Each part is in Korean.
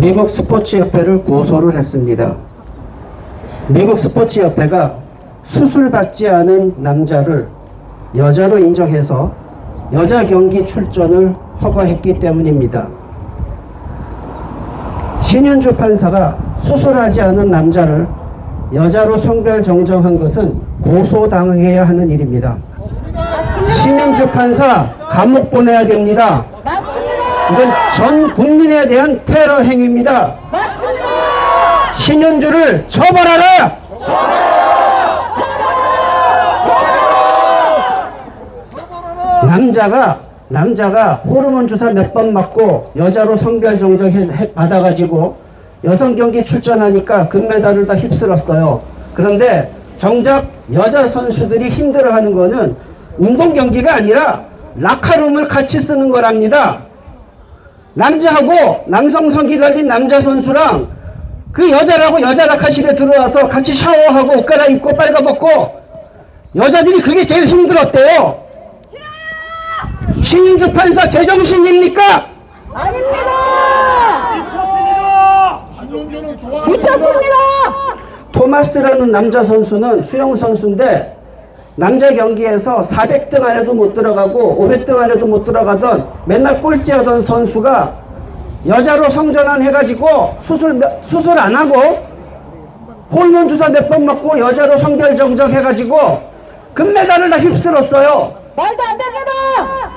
미국 스포츠협회를 고소를 했습니다. 미국 스포츠협회가 수술받지 않은 남자를 여자로 인정해서 여자 경기 출전을 허가했기 때문입니다. 신윤주 판사가 수술하지 않은 남자를 여자로 성별 정정한 것은 고소당해야 하는 일입니다. 신윤주 판사 감옥 보내야 됩니다. 이건 전 국민에 대한 테러 행위입니다. 신윤주를 처벌하라! 남자가 남자가 호르몬 주사 몇 번 맞고 여자로 성별 정정 받아가지고 여성 경기 출전하니까 금메달을 다 휩쓸었어요. 그런데 정작 여자 선수들이 힘들어하는 거는 운동 경기가 아니라 라카룸을 같이 쓰는 거랍니다. 남자하고 남성 성기 달린 남자 선수랑 그 여자라고 여자 라카실에 들어와서 같이 샤워하고 옷 갈아입고 빨가벗고 여자들이 그게 제일 힘들었대요. 신인주 판사 제정신입니까? 아닙니다. 미쳤습니다. 미쳤습니다. 토마스라는 남자 선수는 수영 선수인데 남자 경기에서 400등 안에도 못 들어가고 500등 안에도 못 들어가던 맨날 꼴찌하던 선수가 여자로 성전환 해가지고 수술 몇- 수술 안 하고 호르몬 주사 몇 번 맞고 여자로 성별 정정 해가지고 금메달을 다 휩쓸었어요. 말도 안 됩니다.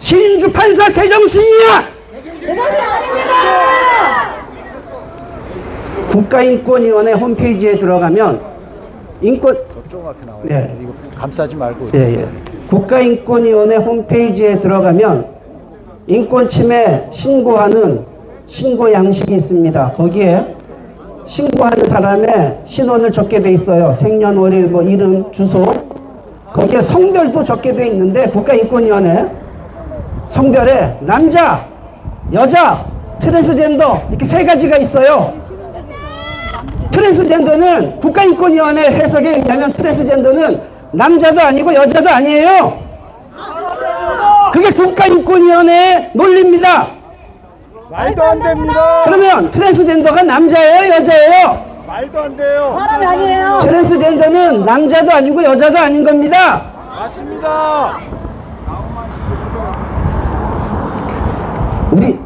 신인주 판사 제정신이야! 이것이 아닙니다. 국가인권위원회 홈페이지에 들어가면 인권 저쪽 앞에 나와요. 네. 이거 감싸지 말고. 예, 예. 국가인권위원회 홈페이지에 들어가면 인권 침해 신고하는 신고 양식이 있습니다. 거기에 신고하는 사람의 신원을 적게 돼 있어요. 생년월일, 뭐 이름, 주소. 거기에 성별도 적게 돼 있는데 국가인권위원회 성별에 남자, 여자, 트랜스젠더 이렇게 세 가지가 있어요. 트랜스젠더는 국가인권위원회 해석에 의하면 트랜스젠더는 남자도 아니고 여자도 아니에요. 그게 국가인권위원회의 논리입니다. 말도 안 됩니다. 그러면 트랜스젠더가 남자예요, 여자예요? 말도 안 돼요. 사람이 아니에요. 트랜스젠더는 남자도 아니고 여자도 아닌 겁니다. 맞습니다. 우리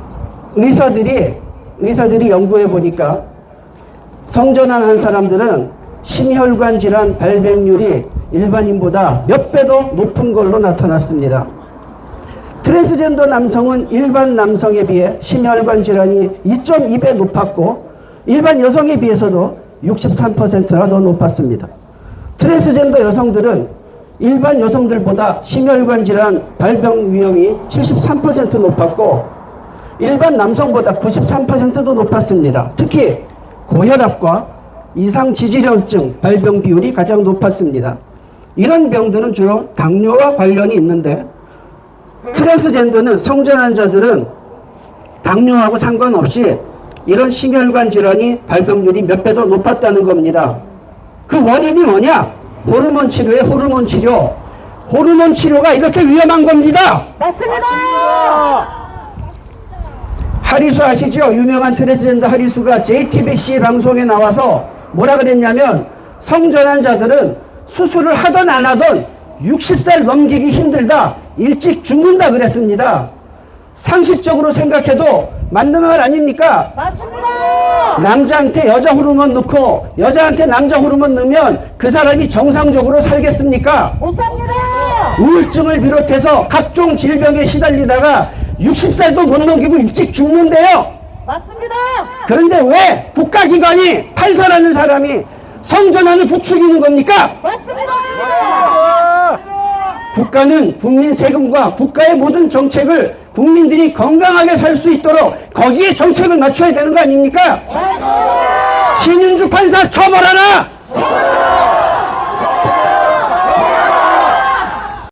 의사들이 의사들이 연구해 보니까 성전환 한 사람들은 심혈관 질환 발병률이 일반인보다 몇 배도 높은 걸로 나타났습니다. 트랜스젠더 남성은 일반 남성에 비해 심혈관 질환이 2.2배 높았고 일반 여성에 비해서도 63%나 더 높았습니다. 트랜스젠더 여성들은 일반 여성들보다 심혈관 질환 발병 위험이 73% 높았고 일반 남성보다 93%도 높았습니다. 특히 고혈압과 이상 지질혈증 발병 비율이 가장 높았습니다. 이런 병들은 주로 당뇨와 관련이 있는데 트랜스젠더는 성전 환자들은 당뇨하고 상관없이 이런 심혈관 질환이 발병률이 몇 배도 높았다는 겁니다. 그 원인이 뭐냐? 호르몬 치료에 호르몬 치료. 호르몬 치료가 이렇게 위험한 겁니다. 맞습니다. 하리수 아시죠? 유명한 트랜스젠더 하리수가 JTBC 방송에 나와서 뭐라 그랬냐면 성전환자들은 수술을 하던 안 하던 60살 넘기기 힘들다. 일찍 죽는다 그랬습니다. 상식적으로 생각해도 맞는 말 아닙니까? 맞습니다. 남자한테 여자 호르몬 넣고 여자한테 남자 호르몬 넣으면 그 사람이 정상적으로 살겠습니까? 못 삽니다. 우울증을 비롯해서 각종 질병에 시달리다가 60살도 못 넘기고 일찍 죽는데요. 맞습니다. 그런데 왜 국가기관이 판사라는 사람이 성전환을 부추기는 겁니까? 맞습니다. 국가는 국민 세금과 국가의 모든 정책을 국민들이 건강하게 살 수 있도록 거기에 정책을 맞춰야 되는 거 아닙니까? 신윤주 판사 처벌하라!